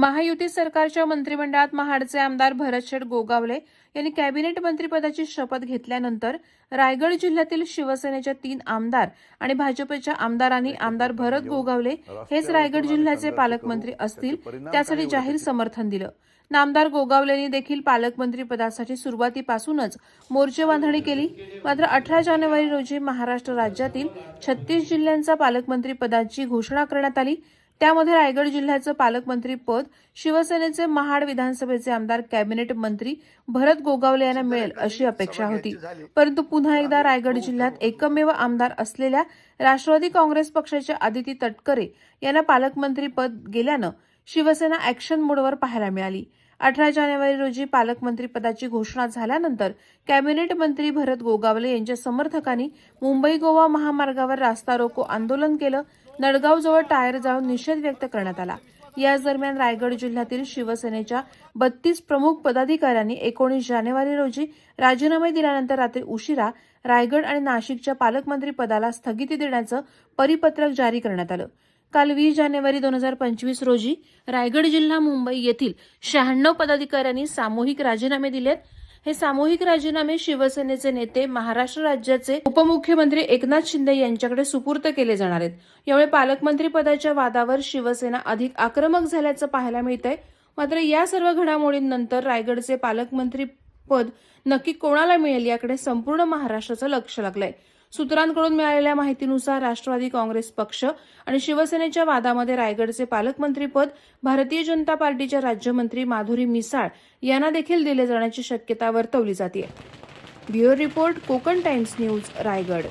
महायुती सरकारच्या मंत्रिमंडळात महाडचे आमदार भरतशेठ गोगावले यांनी कॅबिनेट मंत्रिपदाची शपथ घेतल्यानंतर रायगड जिल्ह्यातील शिवसेनेच्या तीन आमदार आणि भाजपच्या आमदारांनी आमदार भरत गोगावले हेच रायगड जिल्ह्याचे पालकमंत्री असतील त्यासाठी जाहीर समर्थन दिलं. नामदार गोगावलेंनी देखील पालकमंत्री पदासाठी सुरुवातीपासूनच मोर्चे बांधणी केली. मात्र अठरा जानेवारी रोजी महाराष्ट्र राज्यातील छत्तीस जिल्ह्यांचा पालकमंत्री पदाची घोषणा करण्यात आली. त्यामध्ये रायगड जिल्ह्याचं पालकमंत्री पद शिवसेनेचे महाड विधानसभेचे आमदार कॅबिनेट मंत्री भरत गोगावले यांना मिळेल अशी अपेक्षा होती. परंतु पुन्हा एकदा रायगड जिल्ह्यात एकमेव आमदार असलेल्या राष्ट्रवादी काँग्रेस पक्षाच्या आदिती तटकरे यांना पालकमंत्री पद गेल्यानं शिवसेना ॲक्शन मोडवर पाहायला मिळाली. अठरा जानेवारी रोजी पालकमंत्रीपदाची घोषणा झाल्यानंतर कॅबिनेट मंत्री भरत गोगावले यांच्या समर्थकांनी मुंबई गोवा महामार्गावर रास्ता रोको आंदोलन केलं नडगावजवळ टायर जाळून निषेध व्यक्त करण्यात आला. याच दरम्यान रायगड जिल्ह्यातील शिवसेनेच्या बत्तीस प्रमुख पदाधिकाऱ्यांनी एकोणीस जानेवारी रोजी राजीनामे दिल्यानंतर रात्री उशिरा रायगड आणि नाशिकच्या पालकमंत्री पदाला स्थगिती देण्याचं परिपत्रक जारी करण्यात आलं. काल वीस जानेवारी दोन हजार पंचवीस रोजी रायगड जिल्हा मुंबई येथील शहाण्णव पदाधिकाऱ्यांनी सामूहिक राजीनामे दिलेत. हे सामूहिक राजीनामे शिवसेनेचे नेते महाराष्ट्र राज्याचे उपमुख्यमंत्री एकनाथ शिंदे यांच्याकडे सुपूर्त केले जाणार आहेत. यामुळे पालकमंत्री पदाच्या वादावर शिवसेना अधिक आक्रमक झाल्याचं पाहायला मिळतंय. मात्र या सर्व घडामोडींनंतर रायगडचे पालकमंत्री पद नक्की कोणाला मिळेल याकडे संपूर्ण महाराष्ट्राचं लक्ष लागलंय. सूत्रांकडून मिळालेल्या माहितीनुसार राष्ट्रवादी काँग्रेस पक्ष आणि शिवसेनेच्या वादामध्ये रायगडचे पालकमंत्रीपद भारतीय जनता पार्टीच्या राज्यमंत्री माधुरी मिसाळ यांना देखील दिले जाण्याची शक्यता वर्तवली जाते bureau report Konkan times news Raigad.